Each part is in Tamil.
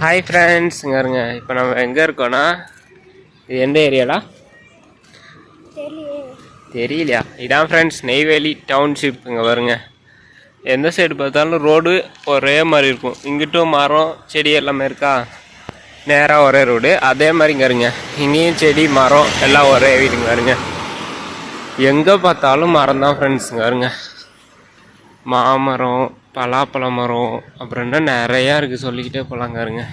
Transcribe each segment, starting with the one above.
ஹாய் ஃப்ரெண்ட்ஸ் இங்கே இருங்க. இப்போ நம்ம எங்கே இருக்கோன்னா இது எந்த ஏரியாலா தெரியலையா? இதான் ஃப்ரெண்ட்ஸ் நெய்வேலி டவுன்ஷிப் இங்கே வருங்க எந்த சைடு பார்த்தாலும் ரோடு ஒரே மாதிரி இருக்கும். இங்கிட்டும் மரம் செடி எல்லாமே இருக்கா? நேராக ஒரே ரோடு அதே மாதிரி இங்கே இருங்க. இங்கேயும் செடி மரம் எல்லாம் ஒரே வீடுங்க வருங்க எங்கே பார்த்தாலும் மரம் தான் ஃப்ரெண்ட்ஸுங்க வருங்க மாமரம் பலாப்பழ மரம் அப்புறம் என்ன நிறையா இருக்குது சொல்லிக்கிட்டே போகலாங்காருங்க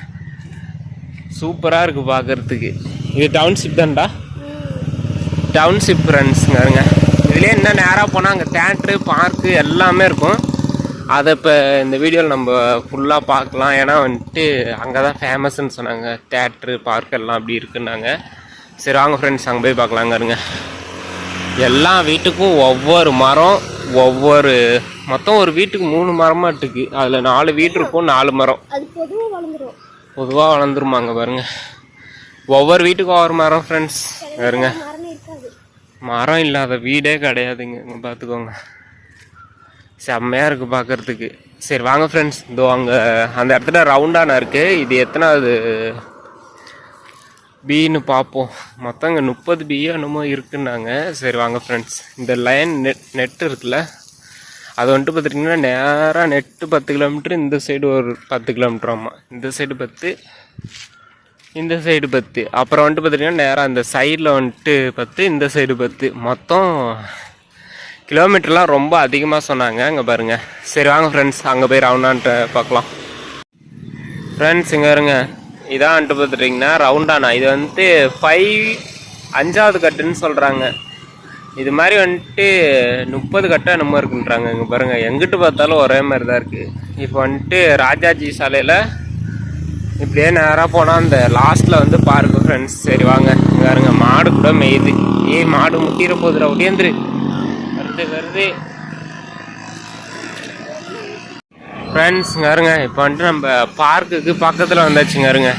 சூப்பராக இருக்குது பார்க்குறதுக்கு இது டவுன்ஷிப் தான்டா? டவுன்ஷிப் ஃப்ரெண்ட்ஸுங்காருங்க இதுலேயே என்ன நேராக போனால் அங்கே தேட்ரு பார்க்கு எல்லாமே இருக்கும். அதை இப்போ இந்த வீடியோவில் நம்ம ஃபுல்லாக பார்க்கலாம். ஏன்னா வந்துட்டு அங்கே தான் ஃபேமஸ்ன்னு சொன்னாங்க. தேட்ரு பார்க் எல்லாம் அப்படி இருக்குன்னாங்க. சரி வாங்க ஃப்ரெண்ட்ஸ் அங்கே போய் பார்க்கலாங்க இருங்க. எல்லா வீட்டுக்கும் ஒவ்வொரு மரம் ஒவ்வொரு மொத்தம் ஒரு வீட்டுக்கு மூணு மரமாக இருக்குது அதில் நாலு வீடு இருக்கும் நாலு மரம். பொதுவாக வளர்ந்துரும். பொதுவாக வளர்ந்துருமாங்க பாருங்க. ஒவ்வொரு வீட்டுக்கும் ஒவ்வொரு மரம் ஃப்ரெண்ட்ஸ் பாருங்க. மரம் இல்லாத வீடே கிடையாதுங்க பார்த்துக்கோங்க செம்மையாக இருக்குது பார்க்கறதுக்கு சரி வாங்க ஃப்ரெண்ட்ஸ் இதோ அங்கே அந்த இடத்துல ரவுண்டான இருக்குது இது எத்தனாவது? பீன்னு பார்ப்போம் மொத்தம் இங்கே முப்பது பியோ என்னமோ இருக்குன்னாங்க. சரி வாங்க ஃப்ரெண்ட்ஸ் இந்த லைன் நெட் நெட் இருக்குல்ல? அது வந்துட்டு பார்த்துட்டிங்கன்னா நேராக நெட்டு பத்து கிலோமீட்ரு இந்த சைடு ஒரு பத்து கிலோமீட்டர் ஆமாம் இந்த சைடு பத்து இந்த சைடு பத்து. அப்புறம் வந்துட்டு பார்த்துட்டிங்கன்னா நேராக இந்த சைடில் வந்துட்டு பத்து இந்த சைடு பத்து. மொத்தம் கிலோமீட்டர்லாம் ரொம்ப அதிகமாக சொன்னாங்க. அங்கே பாருங்கள் சரி வாங்க ஃப்ரெண்ட்ஸ் அங்கே போய் ரவுண்டான்ட்டு பார்க்கலாம் ஃப்ரெண்ட்ஸ் இங்கே இருங்க. இதான் வந்துட்டு பார்த்துட்டிங்கன்னா ரவுண்டானா இது வந்துட்டு ஃபைவ் அஞ்சாவது கட்டுன்னு சொல்கிறாங்க இது மாதிரி வந்துட்டு முப்பது கட்டாக என்னமோ இருக்குன்றாங்க. இங்கே பாருங்கள் எங்கிட்டு பார்த்தாலும் ஒரே மாதிரி தான் இருக்குது இப்போ வந்துட்டு ராஜாஜி சாலையில் இப்படியே நேராக போனால் அந்த லாஸ்ட்டில் வந்து பார்க்கு ஃப்ரெண்ட்ஸ் சரி வாங்க. இங்கே பாருங்க மாடு கூட மேயுது. ஏய் மாடு முட்டிற போதுடா ஒடியந்துரு. வருது வருது. ஃப்ரெண்ட்ஸுங்க இருங்க இப்போ வந்துட்டு நம்ம பார்க்குக்கு பக்கத்தில் வந்தாச்சுங்க இருங்க.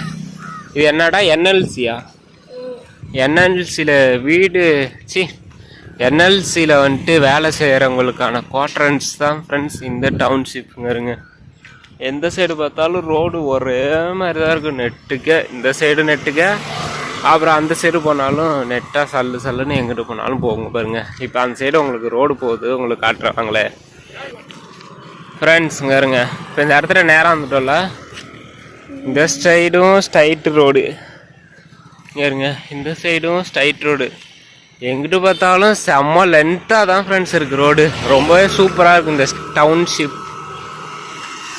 இது என்னடா என்எல்சியா என்எல்சியில் வீடு சி. என்எல்சியில் வந்துட்டு வேலை செய்கிறவங்களுக்கான குவார்டரன்ஸ் தான் ஃப்ரெண்ட்ஸ் இந்த டவுன்ஷிப்புங்க இருங்க. எந்த சைடு பார்த்தாலும் ரோடு ஒரே மாதிரி தான் இருக்கும் நெட்டுக்க இந்த சைடு நெட்டுக்க அப்புறம் அந்த சைடு போனாலும் நெட்டாக சல்லு சல்லுன்னு எங்கிட்டு போனாலும் போங்க பாருங்கள் இப்போ அந்த சைடு உங்களுக்கு ரோடு போகுது உங்களுக்கு காட்டுறாங்களே. ஃப்ரெண்ட்ஸ் இங்கே இருங்க. இப்போ இந்த இடத்துல நேரம் வந்துட்டோம்ல. இந்த சைடும் ஸ்டைட் ரோடு இருங்க. இந்த சைடும் ஸ்ட்ரைட் ரோடு எங்கிட்டு பார்த்தாலும் செம்ம லென்த்தாக தான் ஃப்ரெண்ட்ஸ் இருக்குது ரோடு ரொம்பவே சூப்பராக இருக்குது இந்த டவுன்ஷிப்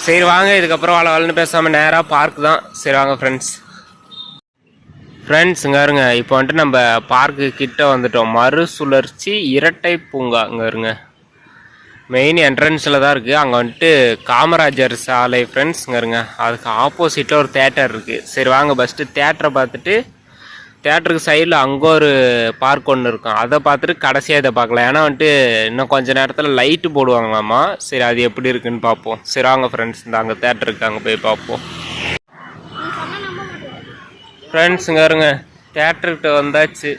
சரி வாங்க. இதுக்கப்புறம் வள வாழன்னு பேசாமல் நேராக பார்க் தான். சரி வாங்க ஃப்ரெண்ட்ஸ் ஃப்ரெண்ட்ஸ் இங்கே இருங்க. இப்போ வந்துட்டு நம்ம பார்க்கு கிட்டே வந்துட்டோம். மறுசுழற்சி இரட்டை பூங்கா. இங்கே இருங்க. மெயின் என்ட்ரன்ஸில் தான் இருக்குது அங்கே வந்துட்டு காமராஜர் சாலை ஃப்ரெண்ட்ஸுங்க இருங்க. அதுக்கு ஆப்போசிட்டில் ஒரு தேட்டர் இருக்குது சரி வாங்க. ஃபஸ்ட்டு தேட்டரை பார்த்துட்டு தேட்டருக்கு சைடில் அங்கே ஒரு பார்க் ஒன்று இருக்கும். அதை பார்த்துட்டு கடைசியாக இதை பார்க்கலாம். ஏன்னா வந்துட்டு இன்னும் கொஞ்ச நேரத்தில் லைட்டு போடுவாங்களாமா சரி அது எப்படி இருக்குன்னு பார்ப்போம். சரி வாங்க ஃப்ரெண்ட்ஸ் இந்த அங்கே தேட்டருக்கு அங்கே போய் பார்ப்போம். ஃப்ரெண்ட்ஸுங்க இருங்க. தேட்டர்கிட்ட வந்தாச்சு.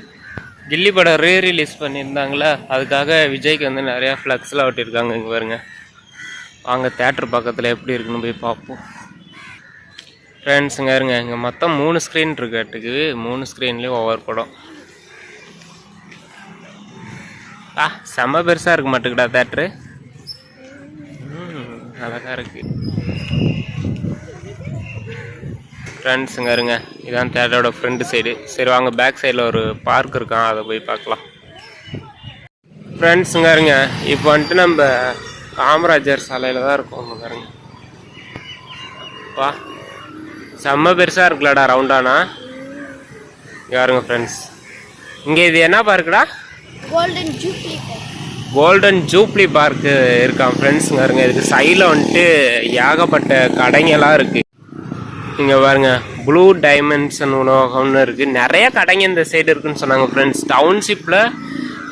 கில்லி படம் ரீ ரிலீஸ் பண்ணியிருந்தாங்களே அதுக்காக விஜய்க்கு வந்து நிறையா ஃப்ளக்ஸ்லாம் ஒட்டியிருக்காங்க இங்கே பாருங்க. வாங்க தேட்டர் பக்கத்தில் எப்படி இருக்குன்னு போய் பார்ப்போம். ஃப்ரெண்ட்ஸுங்க இங்கே இருங்க இங்கே மொத்தம் மூணு ஸ்க்ரீன் இருக்காட்டுக்கு மூணு ஸ்க்ரீன்லேயும் ஒவ்வொரு படம். ஆ செம்ம பெருசாக இருக்க மாட்டேங்குடா தேட்ரு அழகாக இருக்குது ஃப்ரெண்ட்ஸுங்க இருங்க இதான் தேட்டரோட ஃப்ரண்ட் சைடு சரி வாங்க பேக் சைடில் ஒரு பார்க் இருக்கான் அதை போய் பார்க்கலாம். ஃப்ரெண்ட்ஸுங்க இருங்க இப்போ வந்துட்டு நம்ம காமராஜர் சாலையில் தான் இருக்கோம் பாருங்க. வா. செம்ம பெருசாக இருக்குல்லடா ரவுண்டானா பாருங்க ஃப்ரெண்ட்ஸ் இங்கே இது என்ன பார்க்குடா golden jubilee golden jubilee park இருக்கான் ஃப்ரெண்ட்ஸுங்க இருங்க இதுக்கு சைடில் வந்துட்டு ஏகப்பட்ட கடைங்கெல்லாம் இருக்குது இங்கே பாருங்க ப்ளூ டைமென்ஷன் உணவகம்னு இருக்குது நிறைய கடைங்க இந்த சைடு இருக்குன்னு சொன்னாங்க ஃப்ரெண்ட்ஸ் டவுன்ஷிப்பில்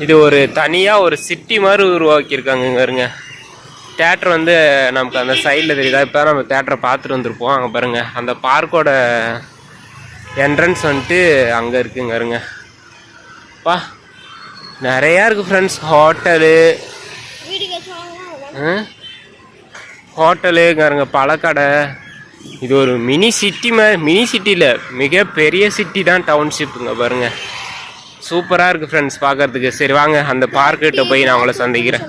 இது ஒரு தனியாக ஒரு சிட்டி மாதிரி உருவாக்கியிருக்காங்க இங்கே இருங்க தேட்டர் வந்து நமக்கு அந்த சைடில் தெரியுதா? இப்போ நம்ம தேட்டரை பார்த்துட்டு வந்திருப்போம். அங்கே பாருங்க அந்த பார்க்கோட என்ட்ரன்ஸ் வந்துட்டு அங்கே இருக்குங்க இருங்க பா நிறையா இருக்குது ஃப்ரெண்ட்ஸ் ஹோட்டலு வீடு கட்சி வாங்கினா ஹோட்டலு இங்கே இருங்க பழக்கடை. இது ஒரு மினி சிட்டி மே மினி சிட்டியில் மிகப்பெரிய சிட்டி தான் டவுன்ஷிப்புங்க பாருங்கள் சூப்பராக இருக்குது ஃப்ரெண்ட்ஸ் பார்க்கறதுக்கு சரி வாங்க அந்த பார்க்கிட்ட போய் நான் உங்களை சந்திக்கிறேன்.